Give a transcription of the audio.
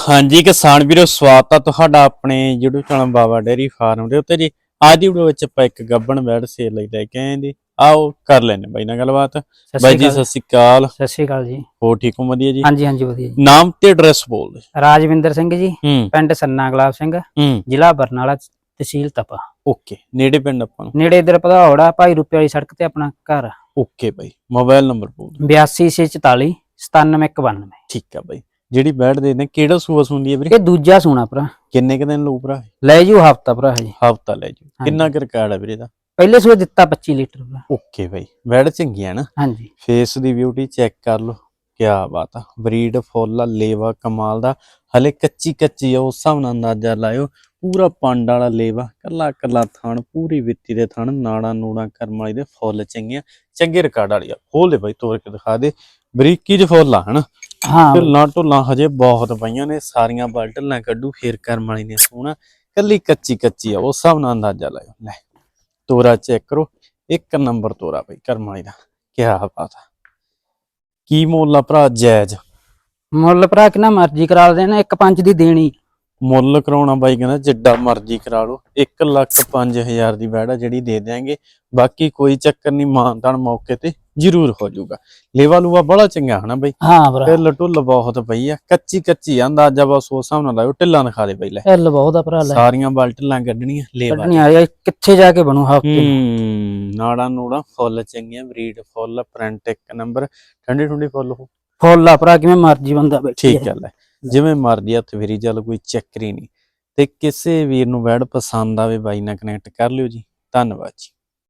ਹਾਂਜੀ ਕਿਸਾਨ ਵੀਰੋ ਸਵਾਗਤ ਆ ਤੁਹਾਡਾ ਆਪਣੇ YouTube channel Baba dairy farm ਦੇ ਉੱਤੇ ਜੀ। ਅੱਜ ਦੀ ਵੀਡੀਓ ਵਿੱਚ ਆਪਾਂ ਇੱਕ ਗੱਬਣ ਬੈਡ ਸੇਲ ਲਈ ਲੈ ਕੇ ਆਏ ਜੀ। ਆਓ ਕਰ ਲੈਨੇ ਬਾਈ ਨਾਲ ਗੱਲਬਾਤ। ਬਾਈ ਜੀ ਸਤਿ ਸ਼੍ਰੀ ਅਕਾਲ। ਸਤਿ ਸ਼੍ਰੀ ਅਕਾਲ ਜੀ। ਹੋ ਠੀਕ ਹੋ? ਵਧੀਆ ਜੀ? ਹਾਂਜੀ ਹਾਂਜੀ ਵਧੀਆ ਜੀ। ਨਾਮ ਤੇ ਐਡਰੈਸ ਬੋਲ ਦੇ ਰਾਜਵਿੰਦਰ ਸਿੰਘ ਜੀ ਪਿੰਡ ਸੰਨਾ ਗੁਲਾਬ ਸਿੰਘ ਜ਼ਿਲ੍ਹਾ ਬਰਨਾਲਾ ਤਹਿਸੀਲ ਤਪਾ। ਓਕੇ ਨੇੜੇ ਪਿੰਡ ਆਪਾਂ ਨੂੰ? ਨੇੜੇ ਇਧਰ ਪਧੌੜਾ ਭਾਈ ਰੁਪਏ ਵਾਲੀ ਸੜਕ ਤੇ ਆਪਣਾ ਘਰ। ਓਕੇ ਬਾਈ ਮੋਬਾਈਲ ਨੰਬਰ ਬੋਲ ਦਿਓ। 8244 97192 ਠੀਕ ਆ ਬਾਈ। ਜਿਹੜੀ ਬੈਡ ਦੇ ਨੇ ਕਿਹੜਾ ਸੂਆ ਸੁੰਦੀ ਹੈ ਵੀਰੇ? ਇਹ ਦੂਜਾ ਸੋਨਾ ਭਰਾ। ਕਿੰਨੇ ਕੁ ਦਿਨ ਲਊ ਭਰਾ ਲੈ ਜੂ ਹਫਤਾ ਭਰਾ ਜੀ ਹਫਤਾ ਲੈ ਜੂ ਕਿੰਨਾ ਕੁ ਰਿਕਾਰਡ ਹੈ ਵੀਰੇ ਦਾ ਪਹਿਲੇ ਸੂਏ ਦਿੱਤਾ 25 ਲੀਟਰ ਭਰਾ। ਓਕੇ ਬਾਈ। ਬੈਡ ਚੰਗੀ ਹੈ ਨਾ? ਹਾਂਜੀ। ਫੇਸ ਦੀ ਬਿਊਟੀ ਚੈੱਕ ਕਰ ਲਓ। ਕਿਆ ਬਾਤ ਆ। ਬਰੀਡ ਫੁੱਲ ਲੇਵਾ ਕਮਾਲ ਦਾ। ਹਲੇ ਕੱਚੀ ਕੱਚੀ ਆ ਉਸ ਹਿਸਾਬ ਨਾਲ ਅੰਦਾਜ਼ਾ ਲਾਇਓ। ਪੂਰਾ ਪੰਡ ਵਾਲਾ ਲੇਵਾ ਕੱਲਾ ਕੱਲਾ ਥਣ ਪੂਰੀ ਵਿੱਤੀ ਦੇ ਥਣ ਨਾੜਾ ਨੂੜਾ ਕਰਮ ਵਾਲੀ ਦੇ ਫੁੱਲ ਚੰਗੀਆਂ। ਚੰਗੇ ਰਿਕਾਰਡ ਵਾਲੀ ਆ। ਖੋਲ ਦੇ ਬਾਈ ਤੋੜ ਕੇ ਦਿਖਾ ਦੇ। ਬਰੀਕੀ ਚ ਫੁੱਲ ਆ ਹਨਾ? ਹਾਂ। ਢਿੱਲਾਂ ਢੁੱਲਾਂ ਹਜੇ ਬਹੁਤ ਪਈਆਂ ਨੇ ਸਾਰੀਆਂ ਬਲ ਢਿੱਲਾਂ ਕੱਢੂ ਫੇਰ ਕਰਮ ਵਾਲੀ ਨੇ ਸੋਹਣਾ। ਕੱਲੀ ਕੱਚੀ ਕੱਚੀ ਆ ਉਸ ਹਿਸਾਬ ਨਾਲ ਅੰਦਾਜ਼ਾ ਲਾਇਓ। ਲੈ ਤੋਰਾ ਚੈੱਕ ਕਰੋ ਇੱਕ ਨੰਬਰ ਤੋਰਾ ਬਈ ਕਰਮ ਵਾਲੀ ਦਾ। ਕਿਆ ਬਾਤ ਆ। ਕੀ ਮੁੱਲ ਆ ਭਰਾ ਜਾਇਜ਼? ਮੁੱਲ ਭਰਾ ਕਿੰਨਾ ਮਰਜ਼ੀ ਕਰਾ ਦੇਣਾ ਇੱਕ ਪੰਜ ਦੀ ਦੇਣੀ। ਮੁੱਲ ਕਰਾਉਣਾ ਬਾਈ ਕਹਿੰਦਾ ਜਿੱਡਾ ਮਰਜ਼ੀ ਕਰਾ ਲਓ। 1 ਲੱਖ 5000 ਦੀ ਬੈੜ ਆ ਜਿਹੜੀ ਦੇ ਦਿਆਂਗੇ। ਬਾਕੀ ਕੋਈ ਚੱਕਰ ਨਹੀਂ ਮਾਨਤਾਨ ਮੌਕੇ ਤੇ ਜ਼ਰੂਰ ਹੋ ਜਾਊਗਾ। ਲੇਵਾ ਲੂਆ ਬੜਾ ਚੰਗਾ ਹਨਾ ਬਾਈ? ਹਾਂ ਭਰਾ। ਢਿੱਲ ਢੁੱਲ ਬਹੁਤ ਪਈ ਆ ਕੱਚੀ ਕੱਚੀ ਆ ਅੰਦਾਜ਼ਾ ਬਸ ਉਸ ਹਿਸਾਬ ਨਾਲ ਲਾਇਓ ਢਿੱਲਾਂ ਦਿਖਾ ਦੇ ਬਾਈ ਲੈ। ਐਲ ਬਹੁਤ ਆ ਭਰਾ ਲੈ। ਸਾਰੀਆਂ ਬਲ ਢਿੱਲਾਂ ਕੱਢਣੀਆਂ ਲੇਵਾ ਕੱਢਣੀ ਆ ਯਾਰ, ਕਿੱਥੇ ਜਾ ਕੇ ਬਣੂ ਹਫ਼ਤੇ ਹੂੰ ਨਾੜਾ ਨੂੜਾ ਫੁੱਲ ਚੰਗੀਆਂ ਬਰੀਡ ਫੁੱਲ ਪ੍ਰਿੰਟ ਇੱਕ ਨੰਬਰ। ਠੰਡੀ ਠੰਡੀ ਫੁੱਲ ਹੋ। ਫੁੱਲ ਆ ਭਰਾ ਕਿਵੇਂ ਮਰਜ਼ੀ ਬੰਦਾ ਬੈਠੀ ਠੀਕ ਗੱਲ ਹੈ। ਜਿਵੇਂ ਮਰਦੀ ਹੱਥ ਫੇਰੀ ਚੱਲ, ਕੋਈ ਚੱਕਰ ਹੀ ਨਹੀਂ। ਤੇ ਕਿਸੇ ਵੀਰ ਨੂੰ ਵੈਡ ਪਸੰਦ ਆਵੇ, ਬਾਈ ਨਾਲ ਕਨੈਕਟ ਕਰ ਲਿਓ ਜੀ। ਧੰਨਵਾਦ ਜੀ।